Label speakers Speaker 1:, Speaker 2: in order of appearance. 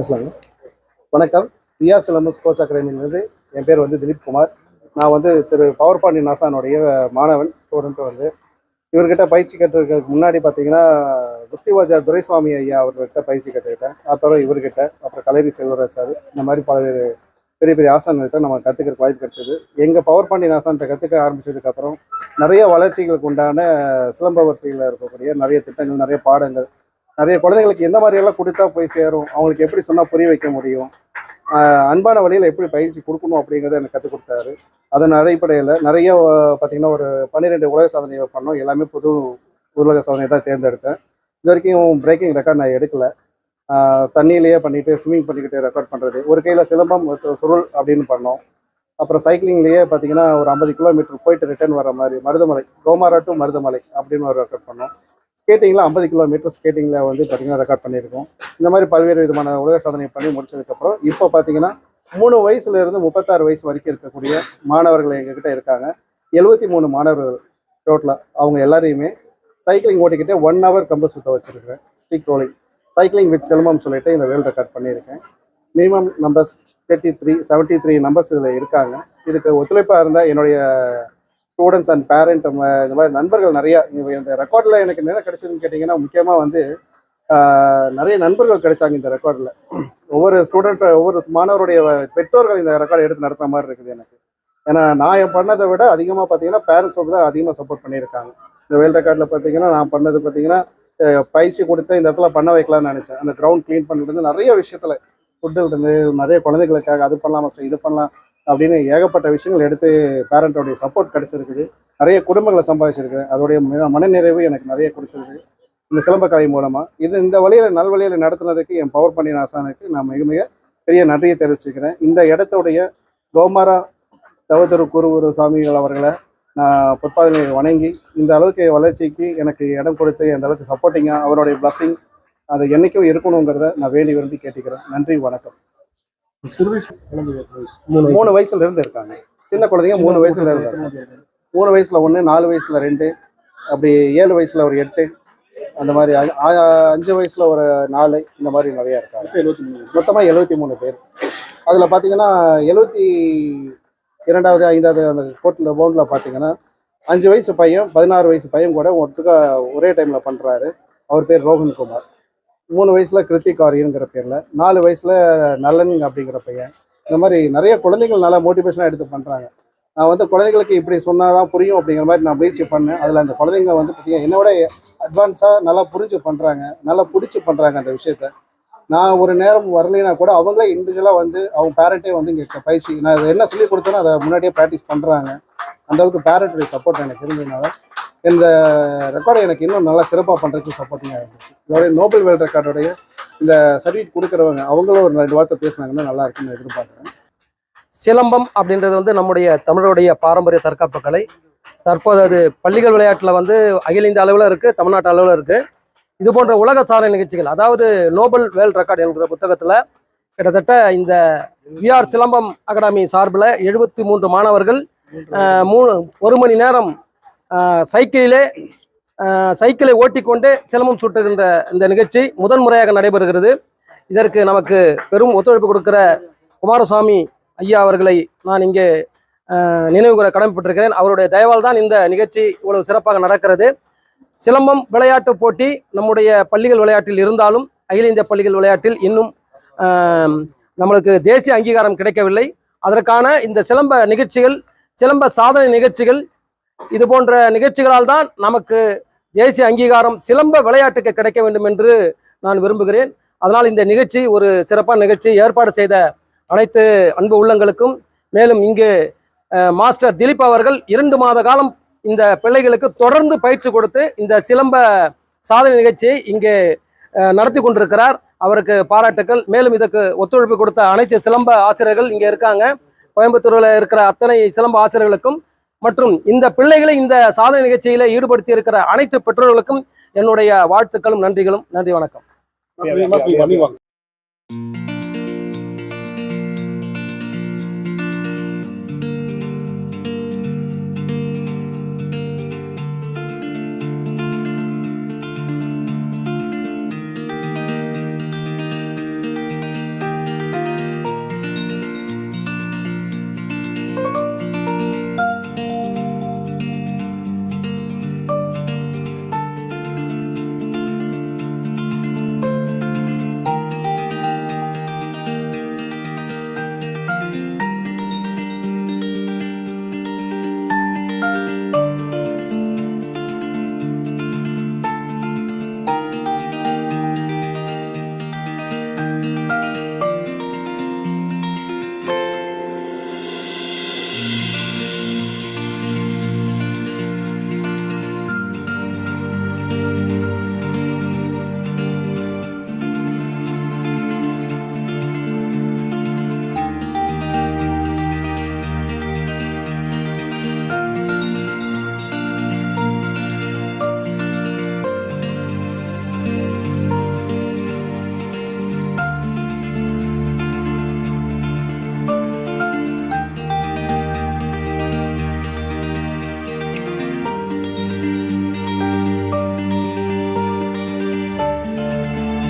Speaker 1: பேசலாங்க. வணக்கம். பிஆர் சிலம்பஸ் ஸ்போர்ட்ஸ் அகாடமியிலிருந்து என் பேர் வந்து திலீப் குமார். நான் வந்து திரு பவர் பாண்டி நாசானுடைய மாணவன் ஸ்டூடெண்ட் வந்து. இவர்கிட்ட பயிற்சி கற்றுக்கிறதுக்கு முன்னாடி பார்த்தீங்கன்னா குஸ்திவாஜார் துரைசுவாமி ஐயா அவர்கிட்ட பயிற்சி கற்றுக்கிட்டேன். அப்புறம் இவர்கிட்ட அப்புறம் கலைரி செல்வராஜ் சார் இந்த மாதிரி பல்வேறு பெரிய பெரிய ஆசான்கிட்ட நம்ம கற்றுக்கிறதுக்கு வாய்ப்பு கிடைச்சது. எங்கள் பவர் பாண்டி நாசான்கிட்ட கற்றுக்க ஆரம்பிச்சதுக்கப்புறம் நிறைய வளர்ச்சிகளுக்கு உண்டான சிலம்ப வரிசைகளில் இருக்கக்கூடிய நிறைய திட்டங்கள் நிறைய பாடங்கள் நிறைய குழந்தைங்களுக்கு எந்த மாதிரியெல்லாம் கொடுத்தா போய் சேரும். அவங்களுக்கு எப்படி சொன்னால் புரிய வைக்க முடியும்? அன்பான வழியில் எப்படி பயிற்சி கொடுக்கணும் அப்படிங்கிறத எனக்கு கற்றுக் கொடுத்தாரு. அதன் அடிப்படையில் நிறைய பார்த்திங்கன்னா பார்த்தீங்கன்னா ஒரு பன்னிரெண்டு உலக சாதனைகள் பண்ணோம். எல்லாமே புது உலக சாதனை தான் தேர்ந்தெடுத்தேன். இது வரைக்கும் பிரேக்கிங் ரெக்கார்ட் நான் எடுக்கலை. தண்ணியிலேயே பண்ணிட்டு ஸ்விம்மிங் பண்ணிக்கிட்டு ரெக்கார்ட் பண்ணுறது ஒரு கையில் சிலம்பம் சுருள் அப்படின்னு பண்ணோம். அப்புறம் சைக்கிளிங்லேயே பார்த்தீங்கன்னா ஒரு ஐம்பது கிலோமீட்டர் போயிட்டு ரிட்டர்ன் வர மாதிரி மருதமலை கோமாரா டு மருதமலை அப்படின்னு ஒரு ரெக்கார்ட் பண்ணோம். ஸ்கேட்டிங்கில் ஐம்பது கிலோமீட்டர் ஸ்கேட்டிங்கில் வந்து பார்த்திங்கன்னா ரெக்கார்ட் பண்ணியிருக்கோம். இந்த மாதிரி பல்வேறு விதமான உலக சாதனை பண்ணி முடிச்சதுக்கப்புறம் இப்போ பார்த்தீங்கன்னா மூணு வயசுலேருந்து முப்பத்தாறு வயசு வரைக்கும் இருக்கக்கூடிய மாணவர்கள் எங்ககிட்ட இருக்காங்க. எழுபத்தி மூணு மாணவர்கள் டோட்டலாக அவங்க எல்லாரையுமே சைக்கிளிங் ஓட்டிக்கிட்டே ஒன் ஹவர் கம்பு சுத்த வச்சுருக்கேன் ஸ்டிக் ரோலிங் சைக்கிளிங் வித் செல்மம் சொல்லிட்டு இந்த வேர்ல்டு ரெக்கார்ட் பண்ணியிருக்கேன். Minimum numbers thirty three seventy three numbers இதில் இருக்காங்க. இதுக்கு ஒத்துழைப்பாக இருந்தால் என்னுடைய ஸ்டூடெண்ட்ஸ் அண்ட் பேரண்ட் இந்த மாதிரி நண்பர்கள் நிறையா இந்த ரெக்கார்டில் எனக்கு என்ன கிடைச்சதுன்னு கேட்டிங்கன்னா முக்கியமாக வந்து நிறைய நண்பர்கள் கிடைச்சாங்க இந்த ரெக்கார்டில் ஒவ்வொரு ஸ்டூடெண்ட் ஒவ்வொரு மாணவருடைய பெற்றோர்கள் இந்த ரெக்கார்டை எடுத்து நடத்துகிற மாதிரி இருக்குது எனக்கு. ஏன்னா நான் பண்ணதை விட அதிகமாக பார்த்தீங்கன்னா பேரண்ட்ஸோடு தான் அதிகமாக சப்போர்ட் பண்ணியிருக்காங்க. இந்த வேல் ரெக்கார்டில் பார்த்தீங்கன்னா நான் பண்ணது பார்த்தீங்கன்னா பயிற்சி கொடுத்து இந்த இடத்துல பண்ண வைக்கலாம்னு நினச்சேன். அந்த கிரவுண்ட் க்ளீன் பண்ணுறது நிறைய விஷயத்தில் ஃபுட்டில் இருந்து நிறைய குழந்தைகளுக்காக அது பண்ணலாமா மாஸ்டர் இது பண்ணலாம். அப்படின்னு ஏகப்பட்ட விஷயங்கள் எடுத்து பேரண்ட்டோடைய சப்போர்ட் கிடைச்சிருக்குது. நிறைய குடும்பங்களை சம்பாதிச்சிருக்கேன் அதோடைய மன- மனநிறைவு எனக்கு நிறைய கொடுத்துருது இந்த சிலம்பக்கலை மூலமாக இது இந்த வழியில் நல்வழியில் நடத்துனதுக்கு என் பவர் பண்ணி ஆசானுக்கு நான் மிக மிக பெரிய நன்றியை தெரிவிச்சுக்கிறேன். இந்த இடத்துடைய கோமாரா தவதரு குருகுரு சாமிகள் அவர்களை நான் பொற்பாதனை வணங்கி இந்த அளவுக்கு வளர்ச்சிக்கு எனக்கு இடம் கொடுத்து இந்த அளவுக்கு சப்போர்ட்டிங்காக அவருடைய பிளஸ்ஸிங் அது என்னைக்கும் இருக்கணுங்கிறத நான் வேண்டி விரும்பி கேட்டுக்கிறேன். நன்றி வணக்கம்.
Speaker 2: மூணு வயசு.
Speaker 1: மூணு வயசுல இருந்து இருக்காங்க. சின்ன குழந்தைங்க மூணு வயசுல இருந்தாங்க மூணு வயசுல ஒன்று நாலு வயசுல ரெண்டு அப்படி ஏழு வயசுல ஒரு எட்டு அந்த மாதிரி அஞ்சு வயசுல ஒரு நாலு இந்த மாதிரி நிறைய இருக்காங்க. மொத்தமாக எழுபத்தி மூணு பேர். அதில் பார்த்தீங்கன்னா எழுபத்தி இரண்டாவது ஐந்தாவது அந்த கோட்டில் பவுண்டில் பார்த்தீங்கன்னா அஞ்சு வயசு பையன் பதினாறு வயசு பையன் கூட ஒட்டுக்கா ஒரே டைமில் பண்ணுறாரு அவர் பேர் ரோஹன் குமார் மூணு வயசில் கிருத்திக் ஆரியனுங்கிற பேரில் நாலு வயசில் நல்லன் அப்படிங்கிற பையன். இந்த மாதிரி நிறைய குழந்தைகள் நல்லா மோட்டிவேஷனாக எடுத்து பண்ணுறாங்க நான் வந்து குழந்தைங்களுக்கு இப்படி சொன்னால் தான் புரியும் அப்படிங்கிற மாதிரி நான் முயற்சி பண்ணேன். அதில் அந்த குழந்தைங்க வந்து பார்த்தீங்கன்னா என்னோட அட்வான்ஸாக நல்லா புரிஞ்சு பண்ணுறாங்க நல்லா பிடிச்சி பண்ணுறாங்க அந்த விஷயத்த. நான் ஒரு நேரம் வரலைன்னா கூட அவங்களே இண்டிவிஜுவலாக வந்து அவங்க பேரண்ட்டே வந்து இங்கே பயிற்சி நான் அதை என்ன சொல்லி கொடுத்தேனோ அதை முன்னாடியே ப்ராக்டிஸ் பண்ணுறாங்க அந்த அளவுக்கு பேரண்ட்டுடைய சப்போர்ட் எனக்கு இருந்ததுனால இந்த ரெக்கார்டை எனக்கு இன்னும் நல்லா சிறப்பாக பண்ணுறதுக்கு சப்போர்ட்டிங்காக இருந்துச்சு இதோடைய நோபல் வேல்ட் ரெக்கார்டோடைய இந்த சர்டிஃபிகேட் கொடுக்குறவங்க அவங்களும் ஒரு ரெண்டு வார்த்தை பேசுனாங்கன்னா நல்லா இருக்குன்னு எதிர்பார்க்குறேன்.
Speaker 3: சிலம்பம் அப்படின்றது வந்து நம்முடைய தமிழருடைய பாரம்பரிய தற்காப்பு கலை. தற்போது அது பள்ளிகள் விளையாட்டில் வந்து அகில இந்திய அளவில் இருக்குது தமிழ்நாட்டு அளவில் இருக்குது இது போன்ற உலக சாதனை நிகழ்ச்சிகள் அதாவது நோபல் வேர்ல்ட் ரெக்கார்டு என்கிற புத்தகத்தில் கிட்டத்தட்ட இந்த விஆர் சிலம்பம் அகாடமி சார்பில் எழுபத்தி மூன்று மாணவர்கள் மூணு ஒரு மணி நேரம் சைக்கிளிலே சைக்கிளை ஓட்டிக்கொண்டு சிலம்பம் சுட்டுகின்ற இந்த நிகழ்ச்சி முதன் முறையாக நடைபெறுகிறது. இதற்கு நமக்கு பெரும் ஒத்துழைப்பு கொடுக்கிற குமாரசுவாமி ஐயா அவர்களை நான் இங்கே அஹ், நினைவு கூற கடமைப்பட்டிருக்கிறேன். அவருடைய தயவால் தான் இந்த நிகழ்ச்சி இவ்வளவு சிறப்பாக நடக்கிறது. சிலம்பம் விளையாட்டு போட்டி நம்முடைய பள்ளிகள் விளையாட்டில் இருந்தாலும் அகில இந்திய பள்ளிகள் விளையாட்டில் இன்னும் நம்மளுக்கு தேசிய அங்கீகாரம் கிடைக்கவில்லை. அதற்கான இந்த சிலம்ப நிகழ்ச்சிகள் சிலம்ப சாதனை நிகழ்ச்சிகள் இது போன்ற நிகழ்ச்சிகளால் தான் நமக்கு தேசிய அங்கீகாரம் சிலம்ப விளையாட்டுக்கு கிடைக்க வேண்டும் என்று நான் விரும்புகிறேன். அதனால் இந்த நிகழ்ச்சி ஒரு சிறப்பான நிகழ்ச்சி. ஏற்பாடு செய்த அனைத்து அன்பு உள்ளங்களுக்கும் மேலும் இங்கு மாஸ்டர் திலீப் அவர்கள் இரண்டு மாத காலம் இந்த பிள்ளைகளுக்கு தொடர்ந்து பயிற்சி கொடுத்து இந்த சிலம்ப சாதனை நிகழ்ச்சியை இங்கே நடத்தி கொண்டிருக்கிறார். அவருக்கு பாராட்டுக்கள். மேலும் இதற்கு ஒத்துழைப்பு கொடுத்த அனைத்து சிலம்ப ஆசிரியர்கள் இங்கே இருக்காங்க. கோயம்புத்தூரில் இருக்கிற அத்தனை சிலம்ப ஆசிரியர்களுக்கும் மற்றும் இந்த பிள்ளைகளை இந்த சாதனை நிகழ்ச்சியில ஈடுபடுத்தி இருக்கிற அனைத்து பெற்றோர்களுக்கும் என்னுடைய வாழ்த்துக்களும் நன்றிகளும். நன்றி வணக்கம்.